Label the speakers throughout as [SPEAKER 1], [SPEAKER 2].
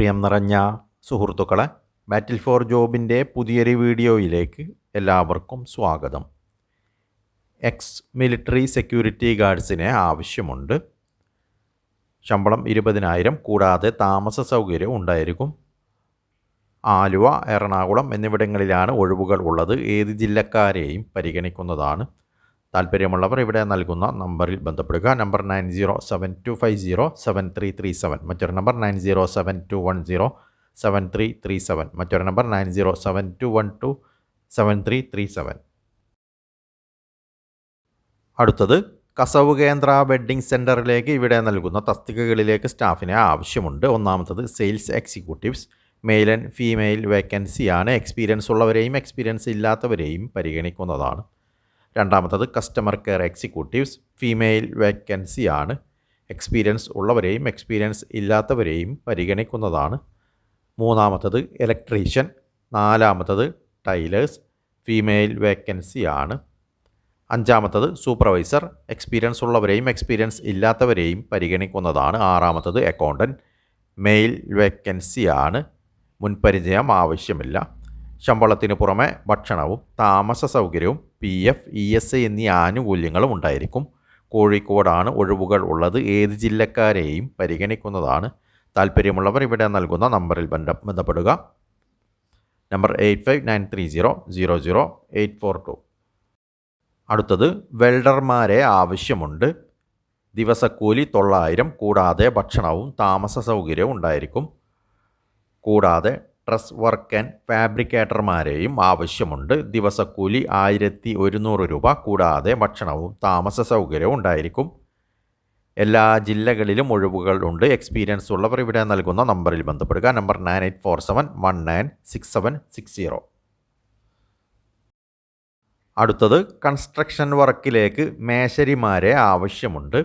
[SPEAKER 1] പ്രിയം നിറഞ്ഞ സുഹൃത്തുക്കളെ ബാറ്റിൽ ഫോർ ജോബിന്റെ പുതിയൊരു വീഡിയോയിലേക്ക് എല്ലാവർക്കും സ്വാഗതം. എക്സ് മിലിറ്ററി സെക്യൂരിറ്റി ഗാർഡ്സിനെ ആവശ്യമുണ്ട്. ശമ്പളം ഇരുപതിനായിരം കൂടാതെ താമസ സൗകര്യം ഉണ്ടായിരിക്കും. ആലുവ എറണാകുളം എന്നിവിടങ്ങളിലാണ് ഒഴിവുകൾ ഉള്ളത്. ഏത് ജില്ലക്കാരെയും പരിഗണിക്കുന്നതാണ്. താല്പര്യമുള്ളവർ ഇവിടെ നൽകുന്ന നമ്പറിൽ ബന്ധപ്പെടുക. Number nine zero seven two five zero seven three three seven. മറ്റൊരു number nine zero seven two one zero seven three three seven. മറ്റൊരു number nine zero seven two one two seven three three seven. അടുത്തത് കസവ് കേന്ദ്ര wedding സെന്ററിലേക്ക് ഇവിടെ നൽകുന്ന തസ്തികകളിലേക്ക് സ്റ്റാഫിനെ ആവശ്യമുണ്ട്. ഒന്നാമത്തത് sales executives. Male and female വേക്കൻസിയാണ്. എക്സ്പീരിയൻസ് ഉള്ളവരെയും എക്സ്പീരിയൻസ് ഇല്ലാത്തവരെയും പരിഗണിക്കുന്നതാണ്. രണ്ടാമത്തത് customer care executives female vacancy ആണ്. എക്സ്പീരിയൻസ് ഉള്ളവരെയും എക്സ്പീരിയൻസ് ഇല്ലാത്തവരെയും പരിഗണിക്കുന്നതാണ്. മൂന്നാമത്തത് ഇലക്ട്രീഷ്യൻ നാലാമത്തത് ടൈലേഴ്സ് ഫീമെയിൽ വേക്കൻസി ആണ്. അഞ്ചാമത്തത് സൂപ്പർവൈസർ എക്സ്പീരിയൻസ് ഉള്ളവരെയും എക്സ്പീരിയൻസ് ഇല്ലാത്തവരെയും പരിഗണിക്കുന്നതാണ്. ആറാമത്തത് അക്കൗണ്ടന്റ് മെയിൽ വേക്കൻസി ആണ്. മുൻപരിചയം ആവശ്യമില്ല. ശമ്പളത്തിന് പുറമെ ഭക്ഷണവും താമസ സൗകര്യവും P F E S I എന്നീ ആനുകൂല്യങ്ങളും ഉണ്ടായിരിക്കും. കോഴിക്കോടാണ് ഒഴിവുകൾ ഉള്ളത്. ഏത് ജില്ലക്കാരെയും പരിഗണിക്കുന്നതാണ്. താല്പര്യമുള്ളവർ ഇവിടെ നൽകുന്ന നമ്പറിൽ ബന്ധ ബന്ധപ്പെടുക. Number eight five nine three zero zero zero eight four two. അടുത്തത് വെൽഡർമാരെ ആവശ്യമുണ്ട്. ദിവസക്കൂലി തൊള്ളായിരം കൂടാതെ ഭക്ഷണവും താമസ സൗകര്യവും ഉണ്ടായിരിക്കും. കൂടാതെ ഡ്രസ് വർക്ക് ആൻഡ് ഫാബ്രിക്കേറ്റർമാരെയും ആവശ്യമുണ്ട്. ദിവസക്കൂലി ആയിരത്തി ഒരുന്നൂറ് രൂപ. കൂടാതെ ഭക്ഷണവും താമസ സൗകര്യവും ഉണ്ടായിരിക്കും. എല്ലാ ജില്ലകളിലും ഒഴിവുകൾ ഉണ്ട്. എക്സ്പീരിയൻസ് ഉള്ളവർ ഇവിടെ നൽകുന്ന നമ്പറിൽ ബന്ധപ്പെടുക. Number nine eight four seven one nine six seven six zero. അടുത്തത് കൺസ്ട്രക്ഷൻ വർക്കിലേക്ക് മേശരിമാരെ ആവശ്യമുണ്ട്.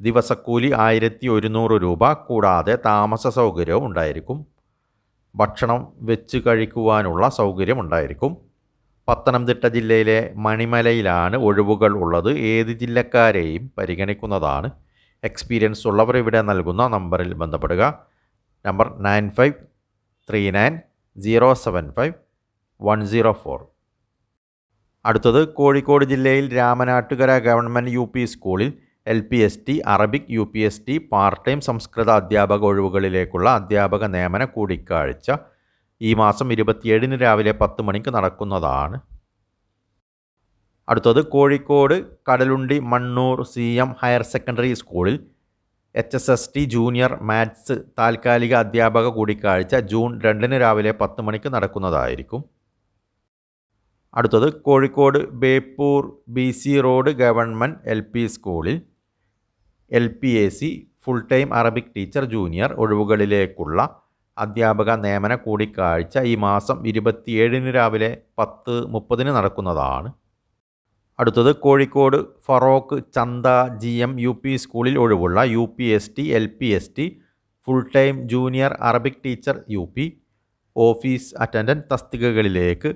[SPEAKER 1] ദിവസക്കൂലി ആയിരത്തി ഒരുന്നൂറ് രൂപ. കൂടാതെ താമസ സൗകര്യവും ഉണ്ടായിരിക്കും. ഭക്ഷണം വെച്ച് കഴിക്കുവാനുള്ള സൗകര്യമുണ്ടായിരിക്കും. പത്തനംതിട്ട ജില്ലയിലെ മണിമലയിലാണ് ഒഴിവുകൾ ഉള്ളത്. ഏത് ജില്ലക്കാരെയും പരിഗണിക്കുന്നതാണ്. എക്സ്പീരിയൻസ് ഉള്ളവർ ഇവിടെ നൽകുന്ന നമ്പറിൽ ബന്ധപ്പെടുക. Number nine five three nine zero seven five one zero four. അടുത്തത് കോഴിക്കോട് ജില്ലയിൽ രാമനാട്ടുകര ഗവൺമെന്റ് യു പി സ്കൂളിൽ L P S T Arabic U P S T part time സംസ്കൃത അധ്യാപക ഒഴിവുകളിലേക്കുള്ള അധ്യാപക നിയമന കൂടിക്കാഴ്ച ഈ മാസം ഇരുപത്തിയേഴിന് രാവിലെ പത്ത് മണിക്ക് നടക്കുന്നതാണ്. അടുത്തത് Kozhikode Kadalundi Mannur C M higher secondary സ്കൂളിൽ H S S T junior maths താൽക്കാലിക അധ്യാപക കൂടിക്കാഴ്ച ജൂൺ രണ്ടിന് രാവിലെ പത്ത് മണിക്ക് നടക്കുന്നതായിരിക്കും. അടുത്തത് Kozhikode Beypore B C road government L P സ്കൂളിൽ L P A C full time Arabic teacher junior ഒഴിവുകളിലേക്കുള്ള അധ്യാപക നിയമന കൂടിക്കാഴ്ച ഈ മാസം ഇരുപത്തിയേഴിന് രാവിലെ പത്ത് മുപ്പതിന് നടക്കുന്നതാണ്. അടുത്തത് കോഴിക്കോട് ഫറോക്ക് ചന്ത ജി എം യു പി സ്കൂളിൽ ഒഴിവുള്ള U P S T L P S T full time junior Arabic teacher U P office attendant തസ്തികകളിലേക്ക്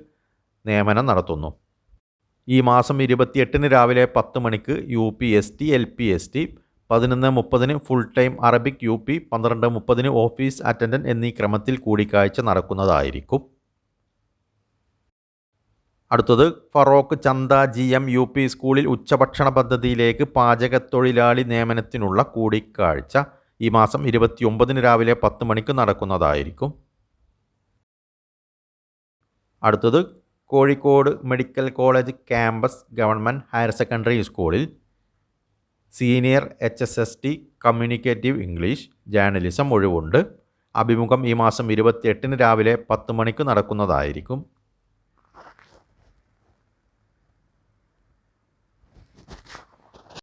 [SPEAKER 1] നിയമനം നടത്തുന്നു. ഈ മാസം ഇരുപത്തിയെട്ടിന് രാവിലെ പത്ത് മണിക്ക് U P S T L P S T പതിനൊന്ന് മുപ്പതിന് full time Arabic U P പന്ത്രണ്ട് മുപ്പതിന് ഓഫീസ് അറ്റൻഡന്റ് എന്നീ ക്രമത്തിൽ കൂടിക്കാഴ്ച നടക്കുന്നതായിരിക്കും. അടുത്തത് ഫറോക്ക് ചന്ത ജി എം യു പി സ്കൂളിൽ ഉച്ചഭക്ഷണ പദ്ധതിയിലേക്ക് പാചകത്തൊഴിലാളി നിയമനത്തിനുള്ള കൂടിക്കാഴ്ച ഈ മാസം ഇരുപത്തിയൊമ്പതിന് രാവിലെ പത്ത് മണിക്ക് നടക്കുന്നതായിരിക്കും. അടുത്തത് Kozhikode medical college campus government higher secondary സ്കൂളിൽ senior H S S T communicative English journalism ഒഴിവുണ്ട്. അഭിമുഖം ഈ മാസം ഇരുപത്തിയെട്ടിന് രാവിലെ പത്ത് മണിക്ക് നടക്കുന്നതായിരിക്കും.